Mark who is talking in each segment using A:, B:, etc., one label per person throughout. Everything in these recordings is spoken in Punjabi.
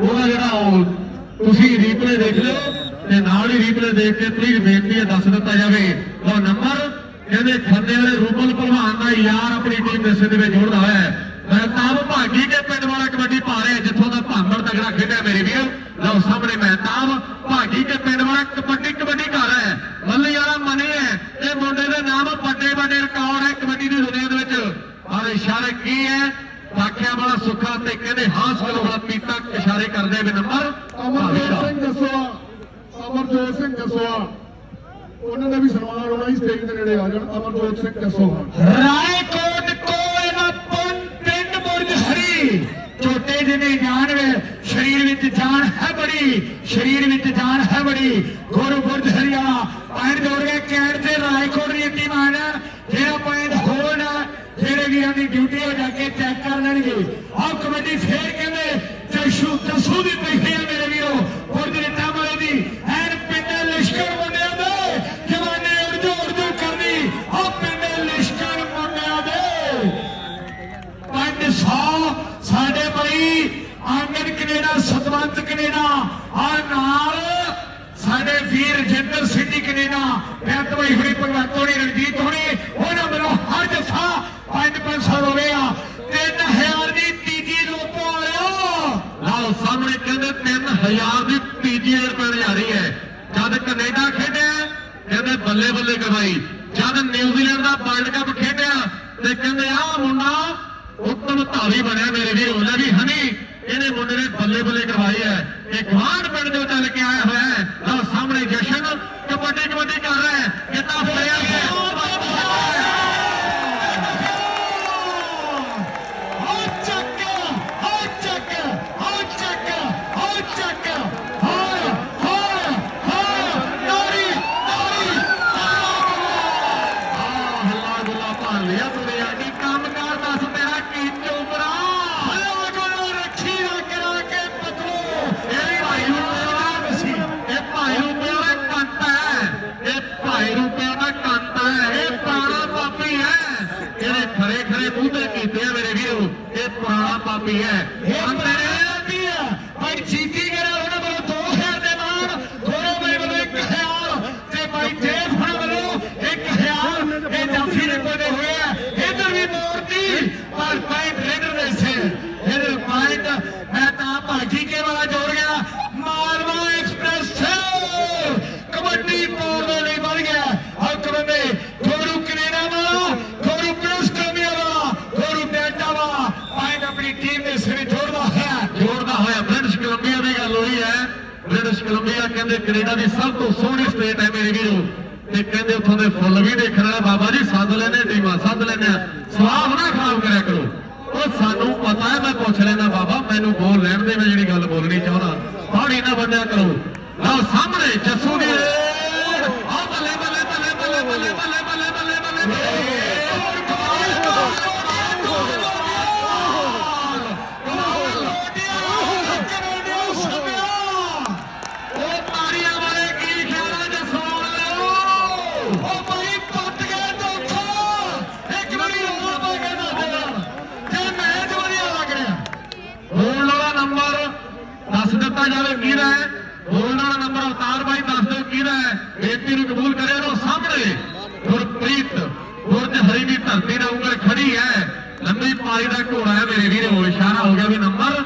A: ਉਹਦਾ ਜਿਹੜਾ ਉਹ, ਤੁਸੀਂ ਰੀਪਲੇ ਦੇਖ ਲਿਓ ਤੇ ਨਾਲ ਹੀ ਰੀਪਲੇ ਦੇਖ ਕੇ ਪਲੀਜ਼ ਬੇਨਤੀ ਹੈ, ਦੱਸ ਦਿੱਤਾ ਜਾਵੇ। ਉਹ ਨੰਬਰ ਕਹਿੰਦੇ ਖੰਨੇ ਵਾਲੇ ਰੂਬਲ ਭਲਵਾਨ ਦਾ ਯਾਰ ਆਪਣੀ ਟੀਮ ਦੇ ਸਿਰ ਵਿੱਚ ਜੋੜਦਾ ਹੋਇਆ ਹੈ। ਮਹਿਤਾਬ ਭਾਗੀ ਕੇ ਪਿੰਡ ਵਾਲਾ ਕਬੱਡੀ ਪਾ ਰਿਹਾ ਜਿੱਥੋਂ ਦਾ ਭਾਂਬੜ ਤਗੜਾ ਖੇਡਿਆ ਮੇਰੇ ਵੀਰ। ਲਓ ਸਾਹਮਣੇ ਮਹਿਤਾਬ ਭਾਗੀ ਕੇ ਪਿੰਡ ਵਾਲਾ ਕਬੱਡੀ ਕਬੱਡੀ ਕਰ ਰਿਹਾ ਹੈ ਮੱਲੀ ਵਾਲਾ ਮਨੇ ਹੈ ਇਹ ਮੁੰਡੇ ਦੇ ਨਾਮ ਵੱਡੇ ਵੱਡੇ ਰਿਕਾਰਡ ਹੈ ਕਬੱਡੀ ਦੀ ਦੁਨੀਆ ਦੇ ਵਿੱਚ ਪਰ ਇਸ਼ਾਰੇ ਕੀ ਹੈ ਆਖਿਆ ਵਾਲਾ ਸੁੱਖਾ ਤੇ ਕਹਿੰਦੇ ਹਾਸਲ ਵਾਲਾ ਪੀਤਾ ਇਸ਼ਾਰੇ ਕਰਦੇ ਵੀ ਨੰਬਰ
B: ਅਮਰਜੋਤ ਸਿੰਘ ਜਸਵਾ ਅਮਰਜੋਤ ਸਿੰਘ ਜਸਵਾ ਉਹਨਾਂ ਦਾ ਵੀ ਸਨਮਾਨ ਹੋਣਾ ਇਸ ਸਟੇਜ ਦੇ ਨੇੜੇ ਆ ਜਾਣ ਅਮਰਜੋਤ ਸਿੰਘ ਜਸਵਾ
C: ਰਾਏਕੋਟ ਕੋਲ ਪੰ- ਪਿੰਡ ਬੁਰਜ ਹਰੀ ਛੋਟੇ ਜਿਹੇ ਜਾਨ ਵੇ ਸਰੀਰ ਵਿੱਚ ਜਾਨ ਹੈ ਬੜੀ ਸਰੀਰ ਵਿੱਚ ਜਾਨ ਹੈ ਬੜੀ। ਗੁਰੂ ਬੁਰਜ ਹਰੀ ਵਾਲਾ ਪੁਆਇੰਟ ਜੋੜ ਗਿਆ ਕੈਂਟ ਤੇ ਰਾਏਕੋਟ ਦੀ ਟੀਮ ਆਣਾ ਜਿਹੜਾ ਪੁਆਇੰਟ ਹੋਣ ਜਿਹੜੇ ਵੀਰਾਂ ਦੀ ਡਿਊਟੀ ਹੋ ਜਾ ਕੇ ਚੈੱਕ ਕਰ ਲੈਣਗੇ ਆਹ ਕਬੱਡੀ ਫੇਰ ਕਹਿੰਦੇ ਜਸ਼ੂ ਜਸੂ ਦੀ ਪਈ ਹੈ ਮੇਰੇ ਵੀਰੋ ਬੁਰਜ ਰਿੱਟਾ ਵਾਲੇ ਦੀ ਐਨ ਪਿੰਡ ਲਿਸ਼ਕਰ ਮੁੰਡਿਆਂ ਦੇ ਜਵਾਨੇ ਉਰਜੂ ਉਰਜੂ ਕਰਨੀ ਆਹ ਪਿੰਡ ਲਿਸ਼ਕਰ ਮੁੰਡਿਆਂ ਦੇ ਪੰਜ ਸੌ ਸਾਡੇ ਬਈ ਆਂਗਨ ਕਨੇਡਾ ਸਤਵੰਤ ਕਨੇਡਾ ਆ ਨਾਲ ਸਾਡੇ ਵੀਰ ਜਿੰਦਰ ਸਿੱਧੀ ਕਨੇਡਾ ਬੈਤ ਬਈ ਹੁਣੀ ਭਗਵੰਤ ਹੋਣੀ ਰਣਜੀਤ ਹੋਣੀ ਉਹਨਾਂ ਵੱਲੋਂ ਹਰ ਜਫਾ ਪੰਜ ਪੰਜ ਸੌ ਰੁਪਇਆ ਤਿੰਨ ਹਜ਼ਾਰ ਦੀ ਤੀਜੀ ਲੋਪੋ ਵਾਲਿਓ
A: ਲਓ ਸਾਹਮਣੇ ਕਹਿੰਦੇ 3000 ਦੀ ਪੀਜੀਆਰ ਪੈਣ ਜਾ ਰਹੀ ਹੈ। ਜਦ ਕੈਨੇਡਾ ਖੇਡਿਆ ਕਹਿੰਦੇ ਬੱਲੇ ਬੱਲੇ ਕਮਾਈ। ਜਦ ਨਿਊਜ਼ੀਲੈਂਡ ਦਾ ਵਰਲਡ ਕੱਪ ਖੇਡਿਆ, ਤੇ ਕਹਿੰਦੇ ਆਹ ਮੁੰਡਾ ਉੱਤਮ ਧਾਵੀ ਬਣਿਆ ਮੇਰੇ ਵੀਰ। ਉਹਨੇ ਵੀ ਹਨੀ, ਇਹਨੇ ਮੁੰਡੇ ਨੇ ਬੱਲੇ ਬੱਲੇ ਕਰਵਾਈ ਹੈ। ਇਹ ਗਵਾਂਢ ਪਿੰਡ ਤੋਂ ਚੱਲ ਕੇ ਆਇਆ ਹੋਇਆ ਹੈ। ਲਓ ਸਾਹਮਣੇ ਜਸ਼ਨ ਕਬੱਡੀ ਕਬੱਡੀ ਕਰ ਰਿਹਾ ਹੈ। ਸੁਣਿਆ ਭਾਈ ਇਹ ਭਾਈ ਨੂੰ ਹੈ। ਇਹ ਭਾਈ ਨੂੰ ਪਿਆਰਾ ਹੈ। ਇਹ ਪੁਰਾਣਾ ਪਾਪੀ ਹੈ। ਇਹਨੇ ਖਰੇ ਖਰੇ ਮੂੰਹ ਤੇ ਕੀਤੇ ਮੇਰੇ ਵੀਰੋ। ਇਹ ਪੁਰਾਣਾ ਪਾਪੀ ਹੈ।
C: ਕੋਲੰਬੀਆ
A: ਕਹਿੰਦੇ ਕੈਨੇਡਾ ਦੀ ਸਭ ਤੋਂ ਸੋਹਣੀ ਸਟੇਟ ਹੈ ਮੇਰੇ ਵੀਰੋ। ਤੇ ਕਹਿੰਦੇ ਉੱਥੋਂ ਦੇ ਫੁੱਲ ਵੀ ਦੇਖਣ ਵਾਲੇ ਬਾਬਾ ਜੀ, ਸੱਦ ਲੈਣੇ ਟੀਮਾਂ ਸੱਦ ਲੈਣੇ ਆ। ਸਵਾਬ ਨਾ ਖਰਾਬ ਕਰਿਆ ਕਰੋ। ਉਹ ਸਾਨੂੰ ਪਤਾ ਹੈ, ਮੈਂ ਪੁੱਛ ਲੈਣਾ ਬਾਬਾ, ਮੈਨੂੰ ਬੋਲ ਲੈਣ ਦੇ, ਮੈਂ ਜਿਹੜੀ ਗੱਲ ਬੋਲਣੀ ਚਾਹੁੰਦਾ। ਪਹਾੜੀ ਨਾ ਬੰਨਿਆ ਕਰੋ। ਲਓ ਸਾਹਮਣੇ, ਜੱਸੂ ਬੋਲਣ ਵਾਲਾ ਨੰਬਰ ਅਵਤਾਰ ਬਾਈ ਦੱਸ ਦਿਓ, ਕਿਹਦਾ ਹੈ? ਬੇਨਤੀ ਨੂੰ ਕਬੂਲ ਕਰਿਆ ਲੋ ਸਾਹਮਣੇ। ਗੁਰਪ੍ਰੀਤ ਗੁਰਜ ਹਰੀ ਦੀ ਧਰਤੀ ਦਾ ਉਂਗਲ ਖੜੀ ਹੈ। ਲੰਮੀ ਪਾਰੀ ਦਾ ਘੋੜਾ ਹੈ ਮੇਰੇ ਵੀਰੋ, ਇਸ਼ਾਰਾ ਹੋ ਗਿਆ ਵੀ ਨੰਬਰ।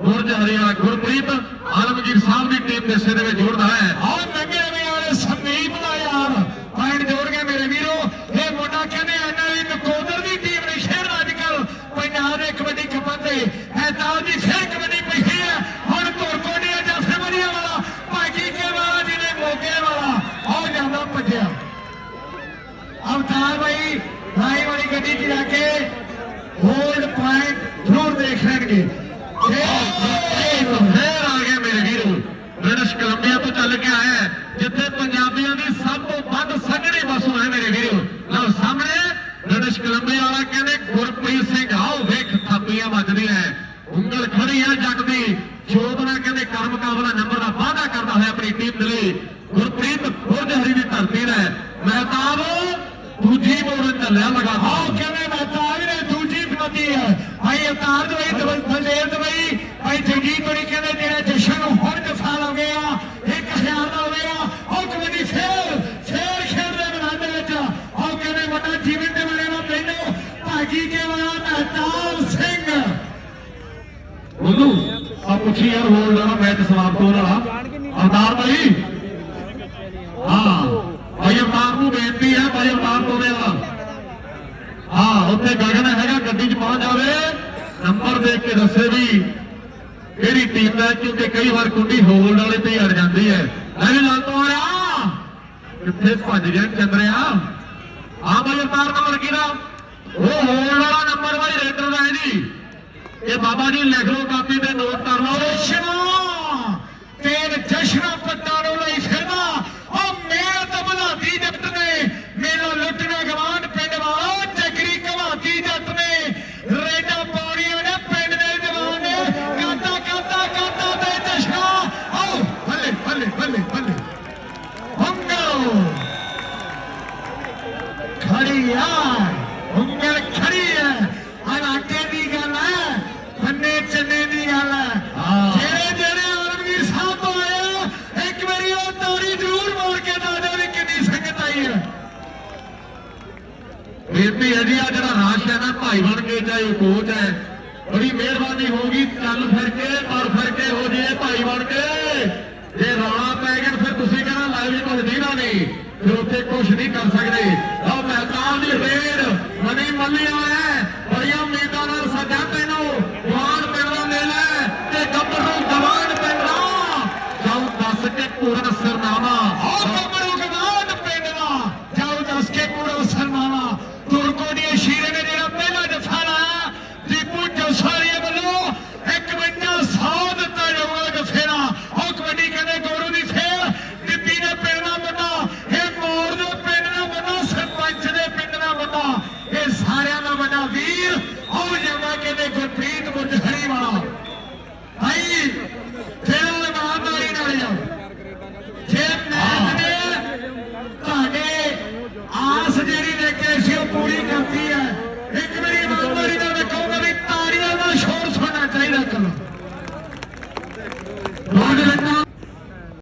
A: ਗੁਰਜ ਹਰੀ ਵਾਲਾ ਗੁਰਪ੍ਰੀਤ, ਆਲਮਗੀਰ ਸਾਹਿਬ ਦੀ ਟੀਮ ਦੇ ਸਿਰ ਵਿੱਚ ਜੋੜਦਾ ਹੈ
C: ਆਹ ਨੰਗੇ ਵੇ ਵਾਲੇ ਸੰਦੀਪ ਦਾ ਯਾਰ ਪੁਆਇੰਟ ਜੋੜ ਕੇ ਮੇਰੇ ਵੀਰੋ ਇਹ ਮੁੰਡਾ ਕਹਿੰਦੇ ਇਹਨਾਂ ਦੀ ਨਕੋਦਰ ਦੀ ਟੀਮ ਨੇ ਖੇਡਦਾ ਅੱਜ ਕੱਲ ਪੰਜਾਬ ਦੇ ਕਬੱਡੀ ਕੱਪਾਂ ਤੇ ਐਤਾਲ ਦੀ ਫੇਰ ਕਬੱਡੀ ਪਈ ਹੋਈ ਹੈ ਹੁਣ ਧੁਰਕੋਟੀਆ ਜਾਫੇ ਵਧੀਆ ਵਾਲਾ ਭਾਗੀ ਕੇ ਵਾਲਾ ਜਿਹਨੇ ਮੋਗੇ ਵਾਲਾ ਆਹ ਜਾਂਦਾ ਭੱਜਿਆ ਅਵਤਾਰ ਭਾਈ ਲਾਈ ਵਾਲੀ ਗੱਡੀ 'ਚ ਜਾ ਕੇ ਹੋਲਡ ਪੁਆਇੰਟ ਜ਼ਰੂਰ ਦੇਖ ਲੈਣਗੇ
A: ਇਹ ਆ ਗਿਆ ਮੇਰੇ ਵੀਰੋ। ਬ੍ਰਿਟਿਸ਼ ਕੋਲੰਬੀਆ ਤੋਂ ਚੱਲ ਕੇ ਆਇਆ ਜਿੱਥੇ ਪੰਜਾਬੀਆਂ ਦੀ ਸਭ ਤੋਂ ਵੱਧ ਸੰਘਣੀ ਵਸੋਂ ਹੈ ਮੇਰੇ ਵੀਰੋ। ਲਓ ਸਾਹਮਣੇ, ਬ੍ਰਿਟਿਸ਼ ਕੋਲੰਬੀਆ ਵਾਲਾ ਕਹਿੰਦੇ, ਗੁਰਪ੍ਰੀਤ ਸਿੰਘ, ਆਓ ਵੇਖ, ਥਾਪੀਆਂ ਵੱਜਦੀਆਂ ਉਂਗਲ ਖੜੀ ਹੈ ਜੱਟ ਦੀ। ਚੋਦਨਾ ਕਹਿੰਦੇ ਕਰ ਮੁਕਾਬਲਾ ਨੰਬਰ ਦਾ ਵਾਅਦਾ ਕਰਦਾ ਹੋਇਆ ਆਪਣੀ ਟੀਮ ਦੇ ਲਈ। ਗੁਰਪ੍ਰੀਤ ਬੁਰਜ ਹਰੀ ਦੀ ਧਰਤੀ ਦਾ ਹੈ। ਮਹਿਤਾਬ ਦੂਜੀ ਮੋੜ ਚੱਲਿਆ ਲਗਾਤਾਰ।
C: ਆਓ ਕਹਿੰਦੇ ਮਹਤਾਬ ਨੇ ਦੂਜੀ ਫਨਤੀ ਹੈ। ਭਾਈ ਅਵਤਾਰ ਦਵਾਈ ਦਲੇਰ ਦਵਾਈ ਭਾਈ ਜਗਜੀਤ ਬੜੀ ਕਹਿੰਦੇ ਜਿਹੜਾ
A: ਆ ਪੁੱਛੀ ਯਾਰ ਹੋਲਡ ਵਾਲਾ ਮੈਚ ਸਮਾਪਤ ਹੋਣ ਵਾਲਾ ਅਵਤਾਰ ਭਾਈ? ਹਾਂ ਭਾਈ ਅਵਤਾਰ ਨੂੰ ਬੇਨਤੀ ਹੈ ਭਾਈ ਅਵਤਾਰ ਤੋਂ ਦੇ ਵਾਲਾ ਹਾਂ ਉੱਥੇ ਗਗਨ ਹੈਗਾ ਗੱਡੀ 'ਚ ਪਹੁੰਚ ਜਾਵੇ। ਨੰਬਰ ਦੇਖ ਕੇ ਦੱਸੇ ਵੀ ਕਿਹੜੀ ਟੀਮ ਹੈ, ਕਿਉਂਕਿ ਕਈ ਵਾਰ ਕੁੰਡੀ ਹੋਲਡ ਵਾਲੇ ਤੇ ਹੀ ਅੜ ਜਾਂਦੀ ਹੈ। ਲੈ ਵੀ ਲਾਲ ਤੋਂ ਆਇਆ। ਕਿੱਥੇ ਭੱਜ ਗਿਆ ਚੰਦਰਿਆ? ਆ ਭਾਈ ਅਵਤਾਰ ਨੰਬਰ ਕਿਹਦਾ ਉਹ ਹੋਲਡ ਵਾਲਾ ਨੰਬਰ ਭਾਈ ਰੇਡਰ ਦਾ ਹੈ ਜੀ ਇਹ ਬਾਬਾ ਜੀ ਲਿਖ ਲਓ ਕਾਪੀ ਤੇ ਨੋਟ ਕਰ ਲਓ।
C: ਜਸ਼ਨਾ ਤੇਰ ਜਸ਼ਨਾ ਪੱਟਾਂ ਨੂੰ ਲਈ ਫਿਰਦਾ। ਉਹ ਮੇਰਾ ਤਾਂ ਜੱਟ ਨੇ ਮੇਰਾ ਲੁੱਟਣਾ ਗਵਾਂਡ ਪਿੰਡ ਵਾਲਾ, ਚੱਕਰੀ ਘਵਾਤੀ ਜੱਟ ਨੇ। ਰੇਡਾ ਪੌੜੀਆਂ ਨੇ ਪਿੰਡ ਦੇ ਜਵਾਨ ਨੇ। ਕਾਤਾ ਕਾਤਾ ਕਾਤਾ ਤੇ ਜਸ਼ਨਾ। ਆਓ, ਬੱਲੇ ਬੱਲੇ ਬੱਲੇ ਬੱਲੇ। ਹੰਗੋ ਖੜੀ ਆ ਉਂਗਲ ਖੜੀ ਹੈ ਹਲਾਕੇ ਦੀ ਗੱਲ ਹੈ ਖੰਨੇ ਚੰਨੇ ਦੀ ਗੱਲ ਹੈ
A: ਹਾਂ।
C: ਜਿਹੜੇ ਜਿਹੜੇ ਆਲਮਗੀਰ ਸਾਹਿਬ ਤੋਂ ਆਏ ਇੱਕ ਵਾਰੀ ਉਹ ਤਾੜੀ ਜ਼ਰੂਰ ਮੋੜ ਕੇ ਦੱਸ ਦਿਓ ਵੀ ਕਿੰਨੀ ਸੰਗਤ ਆਈ ਹੈ
A: ਬੇਨਤੀ ਹੈ ਜੀ ਆ ਜਿਹੜਾ ਰਾਸ਼ ਹੈ ਨਾ, ਭਾਈ ਬਣ ਕੇ ਚਾਹੇ ਕੋਚ ਹੈ, ਬੜੀ ਮਿਹਰਬਾਨੀ ਹੋਗੀ ਚੱਲ ਫਿਰ ਕੇ, ਪਰ ਫਿਰ ਕੇ ਹੋ ਜੇ ਭਾਈ ਬਣ ਕੇ। ਜੇ ਰੌਲਾ ਪੈ ਗਿਆ ਫਿਰ ਤੁਸੀਂ ਕਹਿਣਾ ਲਾਈਵ ਜੀ, ਕੁਝ ਦੀਨਾ ਨਹੀਂ। ਫਿਰ ਉੱਥੇ ਕੁਝ ਨਹੀਂ ਕਰ ਸਕਦੇ। ਲਓ ਮਹਿਤਾਬ ਦੀ ਫੇਰ ਮਨੀ ਮੱਲੀ